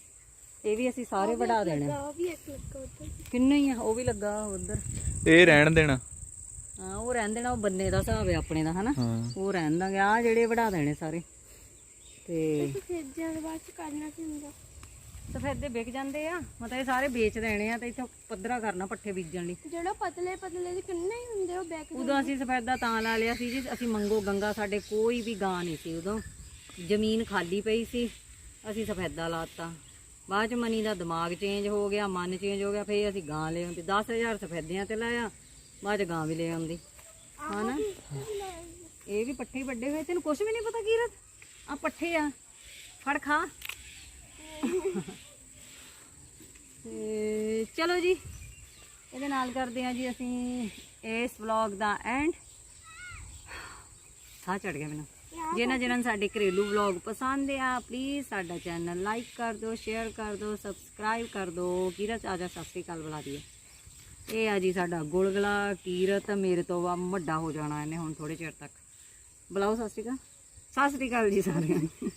S1: ਇਹ ਵੀ ਅਸੀਂ ਸਾਰੇ ਵੜਾ ਦੇਣੇ
S3: ਉਹ ਵੀ ਇੱਕ ਲੱਗਾ ਉੱਤੇ
S1: ਕਿੰਨੇ ਹੀ ਆ ਉਹ ਵੀ ਲੱਗਾ ਉਧਰ।
S2: ਇਹ ਰਹਿਣ ਦੇਣਾ।
S1: ਹਾਂ ਉਹ ਰਹਿਣ ਦੇਣਾ ਉਹ ਬੰਨੇ ਦਾ ਹਿਸਾਬ ਹੈ ਆਪਣੇ ਦਾ ਹਨਾ?
S2: ਹਾਂ।
S1: ਉਹ ਰਹਿਣ ਦਾਂਗੇ ਆ ਜਿਹੜੇ ਵੜਾ ਦੇਣੇ ਸਾਰੇ। ਤੇ
S3: ਫਿਰ ਦੇ ਬਾਅਦ ਚ ਕਰਨਾ ਕੀ ਹੁੰਦਾ?
S1: ਸਫੈਦੇ ਵਿਕ ਜਾਂਦੇ ਆ। ਮਤਲਬ ਇਹ ਸਾਰੇ ਵੇਚ ਦੇਣੇ ਆ ਤੇ ਇੱਥੋਂ ਪੱਧਰਾ ਕਰਨਾ ਪੱਠੇ ਬੀਜਣ ਲਈ।
S3: ਜਿਹੜਾ ਪਤਲੇ ਪਤਲੇ ਜਿਹੇ ਕਿੰਨੇ ਹੀ ਹੁੰਦੇ ਉਹ ਬੈਕ
S1: ਉਦੋਂ ਅਸੀਂ ਸਫੈਦਾ ਤਾਂ ਲਾ ਲਿਆ ਸੀ ਜੀ ਅਸੀਂ ਮੰਗੋ ਗੰਗਾ ਸਾਡੇ ਕੋਈ ਵੀ ਗਾਂ ਨਹੀਂ ਸੀ ਉਦੋਂ। ਜ਼ਮੀਨ ਖਾਲੀ ਪਈ ਸੀ ਅਸੀਂ ਸਫੈਦਾ ਲਾਤਾ। ਬਾਅਦ ਚ ਮਨੀ ਦਾ ਦਿਮਾਗ ਚੇਂਜ ਹੋ ਗਿਆ ਮਨ ਚੇਂਜ ਹੋ ਗਿਆ ਫੇਰ ਅਸੀਂ ਗਾਂ ਲੈ ਆਉਂਦੀ 10000 ਸਫੈਦਿਆਂ ਤੇ ਲਾਇਆ ਬਾਅਦ ਚ ਗਾਂ ਵੀ ਲੈ ਆਉਂਦੀ। ਹਨਾ? ਇਹ ਵੀ ਪੱਠੇ ਵੱਡੇ ਹੋਏ, ਤੈਨੂੰ ਕੁਝ ਵੀ ਨਹੀਂ ਪਤਾ ਕੀਰਤ? ਆ ਪੱਠੇ ਆ। ਫੜ ਖਾ। ਚਲੋ ਜੀ, ਇਹਦੇ ਨਾਲ ਕਰਦੇ ਆ ਜੀ ਅਸੀਂ ਇਸ ਵਲੌਗ ਦਾ ਐਂਡ ਸਾਹ ਚੜ ਗਿਆ ਮੈਨੂੰ। ਜਿਹਨਾਂ ਜਿਹਨਾਂ ਨੂੰ ਸਾਡੇ ਘਰੇਲੂ ਵਲੌਗ ਪਸੰਦ ਆ ਪਲੀਜ਼ ਸਾਡਾ ਚੈਨਲ ਲਾਈਕ ਕਰ ਦਿਓ ਸ਼ੇਅਰ ਕਰ ਦਿਓ ਸਬਸਕ੍ਰਾਈਬ ਕਰ ਦਿਓ। ਕੀਰਤ ਆ ਸਤਿ ਸ੍ਰੀ ਅਕਾਲ ਬੁਲਾ ਦਈਏ ਇਹ ਆ ਜੀ ਸਾਡਾ ਗੁਲਗਲਾ, ਕੀਰਤ, ਮੇਰੇ ਤੋਂ ਵਾ ਵੱਡਾ ਹੋ ਜਾਣਾ ਇਹਨੇ ਹੁਣ ਥੋੜੇ ਚਿਰ ਤੱਕ। ਬੁਲਾਓ, ਸਤਿ ਸ੍ਰੀ ਅਕਾਲ। ਸਤਿ ਸ੍ਰੀ ਅਕਾਲ ਜੀ ਸਾਰਿਆਂ ਨੂੰ।